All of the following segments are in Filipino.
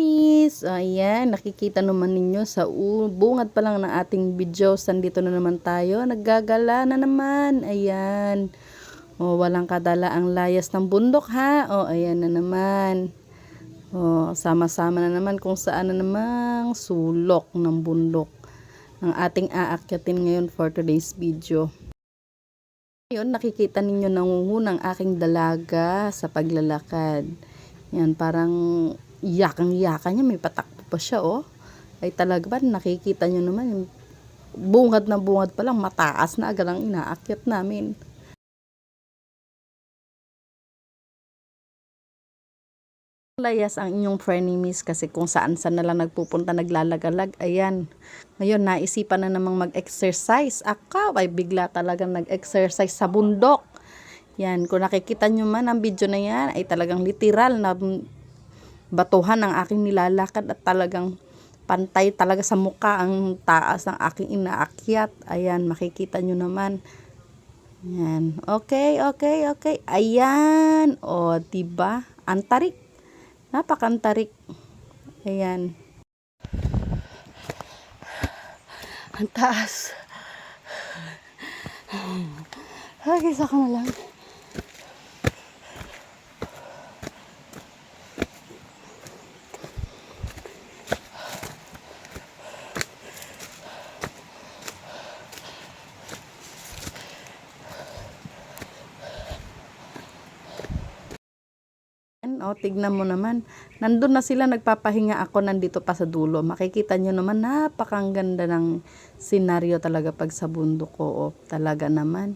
Miss, ayan, nakikita naman ninyo sa bungad pa lang ng ating video, sandito na naman tayo, naggagala na naman, ayan. O, walang kadala ang layas ng bundok ha, o, ayan na naman. O, sama-sama na naman kung saan na namang sulok ng bundok ang ating aakyatin ngayon for today's video. Ngayon, nakikita ninyo nangungunang aking dalaga sa paglalakad. Yan, parang yakang-yaka niya, may patakbo pa siya, oh. Ay talaga ba, nakikita nyo naman, bungad na bungad pa lang, mataas na agad ang inaakyat namin. Layas ang inyong frenemies kasi kung saan saan na lang nagpupunta naglalagalag. Ayan. Ngayon, naisipan na namang mag-exercise. Akaw ay bigla talagang nag-exercise sa bundok. Yan, kung nakikita nyo man ang video na yan, ay talagang literal na batuhan ang aking nilalakad at talagang pantay talaga sa muka ang taas ng aking inaakyat. Ayan, makikita nyo naman. Yan. Okay, okay, okay. Ayan. O, diba? Antarik. Napakantarik. Ayan. Ang taas. Okay, saka na lang. O, tignan mo naman. Nandun na sila, nagpapahinga ako, nandito pa sa dulo. Makikita nyo naman, napakang ganda ng senaryo talaga pag sa bundok ko. O, talaga naman.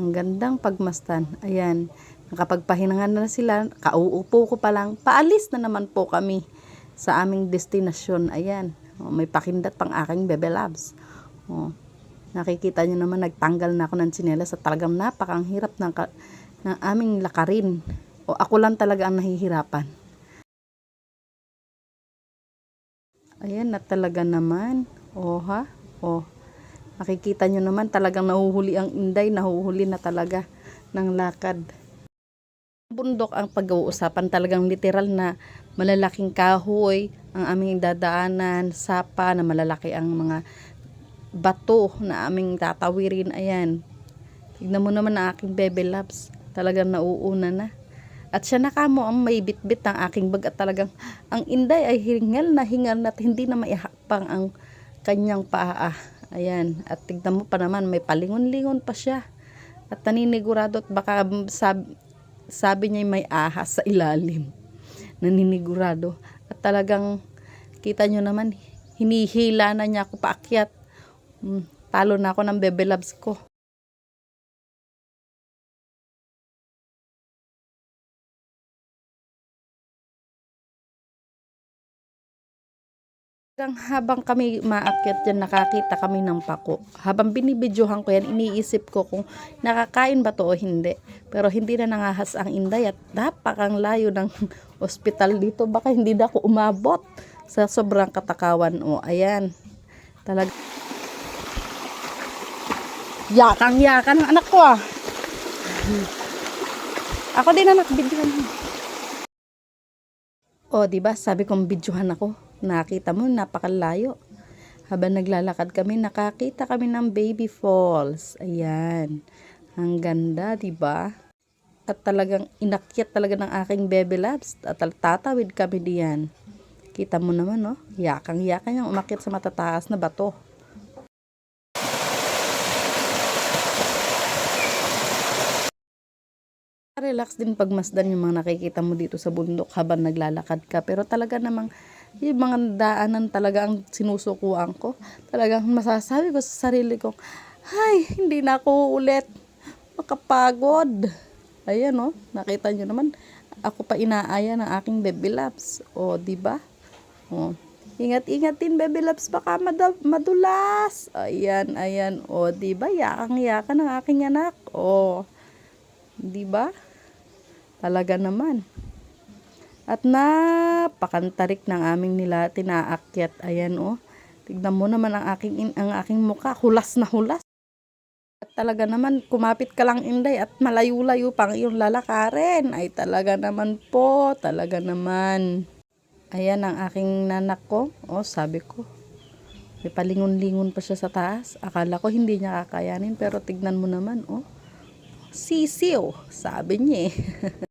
Ang gandang pagmastan. Ayan, nakapagpahinangan na sila. Kauupo ko pa lang. Paalis na naman po kami sa aming destinasyon. Ayan, o, may pakindat pang aking bebe labs. O, nakikita nyo naman, nagtanggal na ako ng tsinelas at talagang napakang hirap ng, ng aming lakarin. O ako lang talaga ang nahihirapan. Ayan na talaga naman. O ha? O. Makikita nyo naman talagang nahuhuli ang inday. Nahuhuli na talaga ng lakad. Bundok ang pag-uusapan talagang literal na malalaking kahoy ang aming dadaanan, sapa na malalaki ang mga bato na aming tatawirin. Ayan. Tignan mo naman ang aking bebe labs. Talagang nauuna na. At siya nakamo ang may bitbit ng aking bag at talagang ang inday ay hingal na hingal na hindi na maihakpang ang kanyang paa. Ayan. At tignan mo pa naman may palingon-lingon pa siya. At naninigurado at baka sabi, sabi niya may ahas sa ilalim. Naninigurado. At talagang kita nyo naman hinihila na niya ako paakyat. Hmm, talo na ako ng bebe labs ko. Hanggang habang kami maakyat dyan, nakakita kami ng pako. Habang binibidyohan ko yan, iniisip ko kung nakakain ba to o hindi. Pero hindi na nangahas ang inday at napakang layo ng ospital dito. Baka hindi na ako umabot sa sobrang katakawan. O, ayan. Talag Yakang-yakan ng anak ko ah. Ako din anak, bidyohan mo. O, di ba? Sabi kong bidyohan ako. Nakita mo, napakalayo. Habang naglalakad kami, nakakita kami ng baby falls. Ayan. Ang ganda, di ba? At talagang inakyat talaga ng aking baby labs. At tatawid kami diyan. Kita mo naman, no? Yakang-yakan yung umakyat sa matataas na bato. Relax din pagmasdan yung mga nakikita mo dito sa bundok habang naglalakad ka. Pero talaga namang yung mga daanan talaga ang sinusukuan ko. Talagang masasabi ko sa sarili ko, ay, hindi na ako ulit makapagod. Ayan, oh, nakita nyo naman, ako pa inaaya ng aking baby laps. O, di ba? O, ingat-ingat din baby laps, baka mad- madulas. Ayan, ayan. O, di ba? Yakang-yakan ng aking anak. O, di ba? Talaga naman. At napakantarik ng aming nila tinaakyat. Ayan oh. Tignan mo naman ang aking, ang aking muka. Hulas na hulas. At talaga naman, kumapit ka lang inday at malayo-layo pang iyong lalakarin. Ay talaga naman po, talaga naman. Ayan ang aking nanak ko. O, sabi ko. May palingon-lingon pa siya sa taas. Akala ko hindi niya kakayanin pero tignan mo naman, oh. Sisiw, sabi niya eh.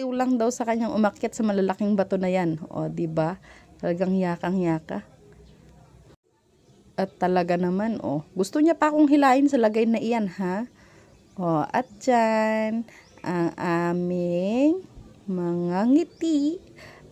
Sisiw lang daw sa kanyang umakyat sa malalaking bato na yan. O, ba? Talagang yakang-yaka. At talaga naman, oh. Gusto niya pa akong hilain sa lagay na iyan, ha? O, at dyan, ang aming mga ngiti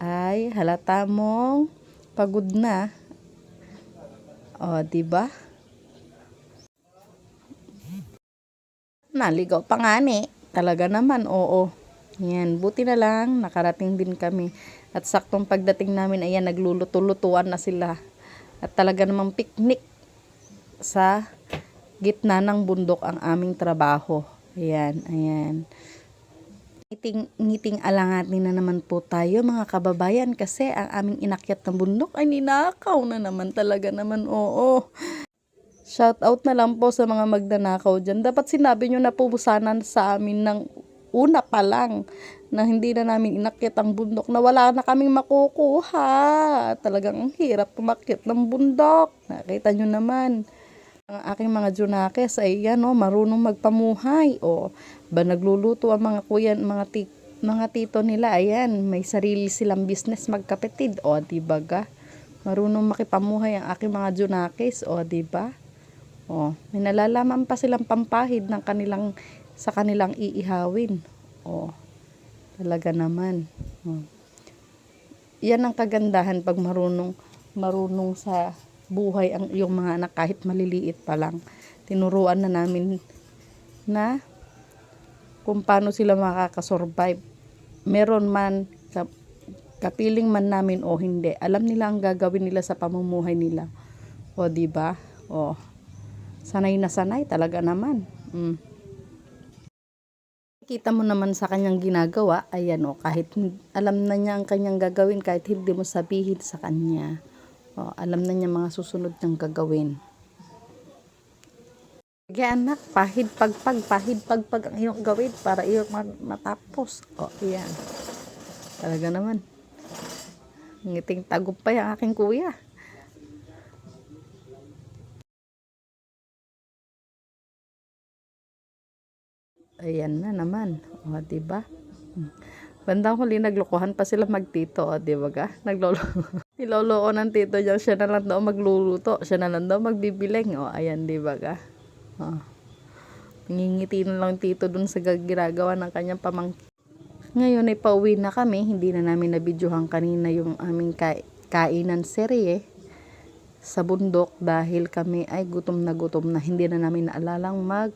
ay halata mong pagod na. O, di ba? Naligaw pa nga ni. Talaga naman, oo. Yan, buti na lang, nakarating din kami. At saktong pagdating namin, ayan, nagluluto-lutuan na sila. At talaga namang picnic sa gitna ng bundok ang aming trabaho. Ayan, ayan. Ngiting, ngiting alangatin na naman po tayo mga kababayan kasi ang aming inakyat ng bundok ay ninakaw na naman talaga naman, oo. Shout out na lang po sa mga magnanakaw dyan. Dapat sinabi nyo na po sana sa amin ng una pa lang na hindi na namin inakyat ang bundok na wala na kaming makukuha. Talagang ang hirap pumakyat ng bundok. Nakita nyo naman. Ang aking mga junakes ay yan oh, marunong magpamuhay. O, ba nagluluto ang mga kuya, mga, ti, mga tito nila. Ayan, may sarili silang business magkapatid. O, di ba ga? Marunong makipamuhay ang aking mga junakes. O, di ba? O, may nalalaman pa silang pampahid ng kanilang sa kanilang iihawin. O, talaga naman. O. Yan ang kagandahan pag marunong marunong sa buhay ang iyong mga anak kahit maliliit pa lang. Tinuruan na namin na kung paano sila makakasurvive. Meron man ka- kapiling man namin o hindi. Alam nila ang gagawin nila sa pamumuhay nila. O di ba? O sanay na sanay talaga naman. Mm. Kita mo naman sa kanyang ginagawa, ayan o, kahit hin- alam na niya ang kanyang gagawin, kahit hindi mo sabihin sa kanya. O, alam na niya mga susunod niyang gagawin. Sige anak, pahid pagpag, pahid pagpag ang iyong gawin para iyong ma- matapos. O, ayan. Talaga naman. Ngiting tagumpay ang aking kuya. Ayan na naman. O, di ba? Hmm. Bandang huli, naglokohan pa sila magtito. O, di ba ga? Naglolo. Niloloko ng tito niya. Siya na lang daw magluluto. Siya na lang daw magbibiling. O, ayan, di ba ga? O. Ngingiti na lang tito dun sa ginagawa ng kanyang pamangkin. Ngayon ay pauwi na kami. Hindi na namin nabidyohan kanina yung aming ka- kainan serye sa bundok dahil kami ay gutom na gutom na hindi na namin naalalang mag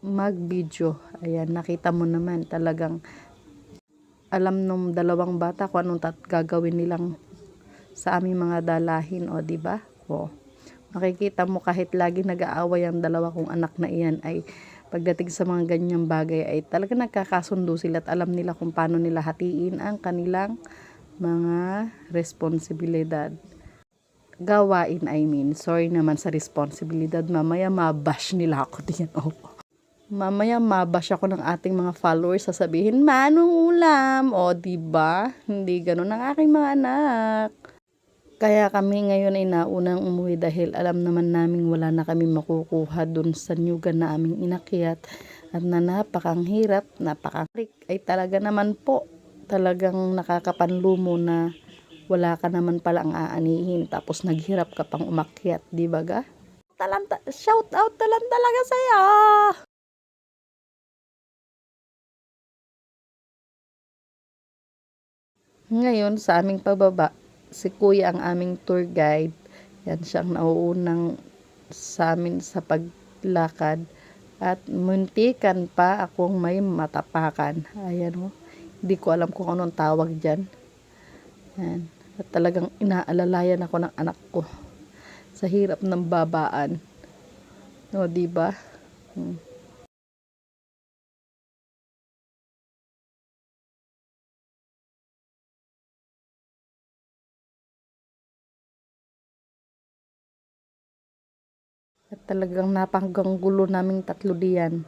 mag-video. Ayan, nakita mo naman talagang alam nung dalawang bata kung anong tat gagawin nilang sa aming mga dalahin, o di ba? O. Makikita mo kahit lagi nag-aaway ang dalawa kong anak na iyan ay pagdating sa mga ganyang bagay ay talaga nagkakasundo sila at alam nila kung paano nila hatiin ang kanilang mga responsibilidad. Gawain, I mean. Sorry naman sa responsibilidad. Mamaya mabash nila ako diyan. Oh. Mamaya mabash ako ng ating mga followers sasabihin, manong ulam. O, di ba? Hindi ganun ang aking mga anak. Kaya kami ngayon ay naunang umuwi dahil alam naman namin wala na kami makukuha dun sa nyugan na aming inakyat at na napakang hirap, napakang ay talaga naman po talagang nakakapanlumo na wala ka naman palang aanihin tapos naghirap ka pang umakyat, di ba ga? Talanta, shout out talan talaga sa'yo! Ngayon, sa aming pababa, si Kuya ang aming tour guide. Yan siyang nauunang sa amin sa paglakad. At muntikan pa akong may matapakan. Ayan o. Hindi ko alam kung anong tawag dyan. Yan. At talagang inaalalayan ako ng anak ko. Sa hirap ng babaan. O, di ba? Hmm. At talagang napanggang gulo naming tatlo diyan.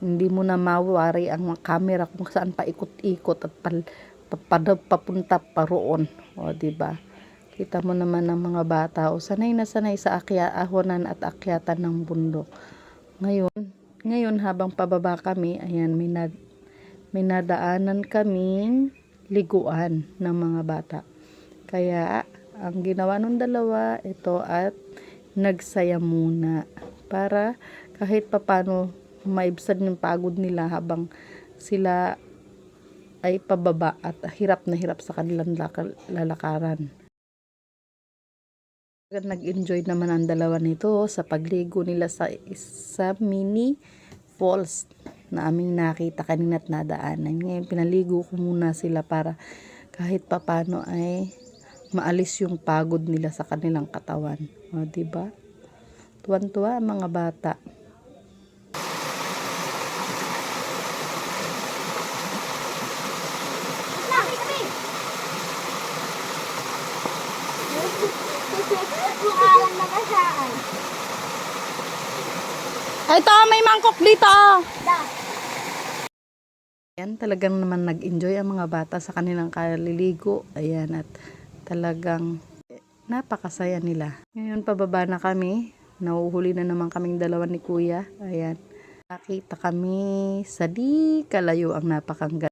Hindi mo na mawari ang camera kung saan paikot-ikot at pal papunta pa roon. O, di ba? Kita mo naman ng mga bata, o sanay na sanay sa akya, ahonan at akyatan ng bundok. Ngayon, ngayon habang pababa kami, ayan, may, na, may nadaanan kaming liguan ng mga bata. Kaya, ang ginawa ng dalawa, ito at nagsaya muna para kahit papano maibsan yung pagod nila habang sila ay pababa at hirap na hirap sa kanilang laka- lalakaran. Nag-enjoy naman ang dalawa nito sa pagligo nila sa sa mini falls na aming nakita kanina at nadaanan. Ngayon, pinaligo ko muna sila para kahit papano ay maalis yung pagod nila sa kanilang katawan. O, di ba? Tuwan-tuwa ang mga bata. Ito, may mangkok dito! Da. Ayan, talagang naman nag-enjoy ang mga bata sa kanilang kaliligo. Ayan, at talagang napakasaya nila. Ngayon, pababa na kami. Nauhuli na naman kaming dalawa ni Kuya. Ayan. Nakita kami sa di kalayo ang napakangga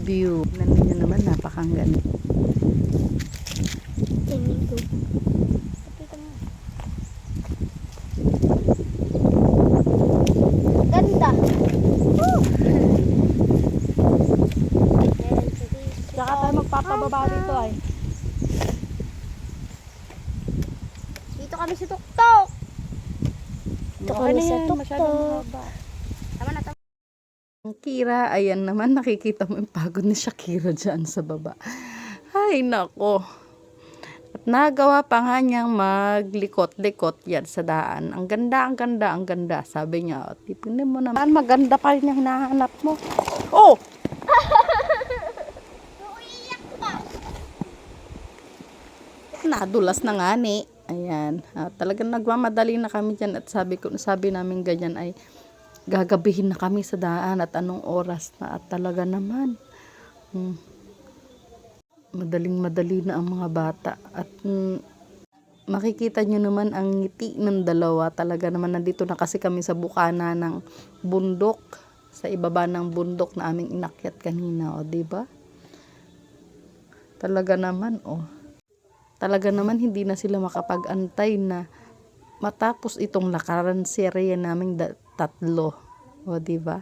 view. Tignan ninyo naman, napakangga. Tingin ko. Ganda. Woo! Saka tayo magpapababa dito ay. Dito kami sa tuktok. Dito Okay kami na sa yan, masyadong tuktok. haba. Tama na, tama. Ang Kira, ayan naman, nakikita mo yung pagod ni Shakira dyan sa baba. Ay, nako. At nagawa pa nga niyang maglikot-likot yan sa daan. Ang ganda, ang ganda, ang ganda. Sabi niya, "O, tipinin mo naman, maganda pa rin yung hinahanap mo. Oh! Nadulas na nga ni. Ayan. Ah, talagang nagmamadali na kami dyan at sabi, ko, sabi namin ganyan ay gagabihin na kami sa daan at anong oras na at talaga naman. Hmm. Madaling madali na ang mga bata at mm, makikita nyo naman ang ngiti ng dalawa. Talaga naman nandito na kasi kami sa bukana ng bundok sa ibaba ng bundok na aming inakyat kanina, o, di ba? Talaga naman, oh talaga naman hindi na sila makapag-antay na matapos itong lakaran serye naming tatlo. O, di ba?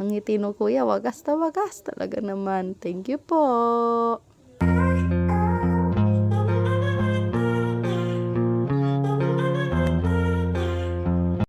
Ang ngiti no kuya, wagas na wagas talaga naman. Thank you po.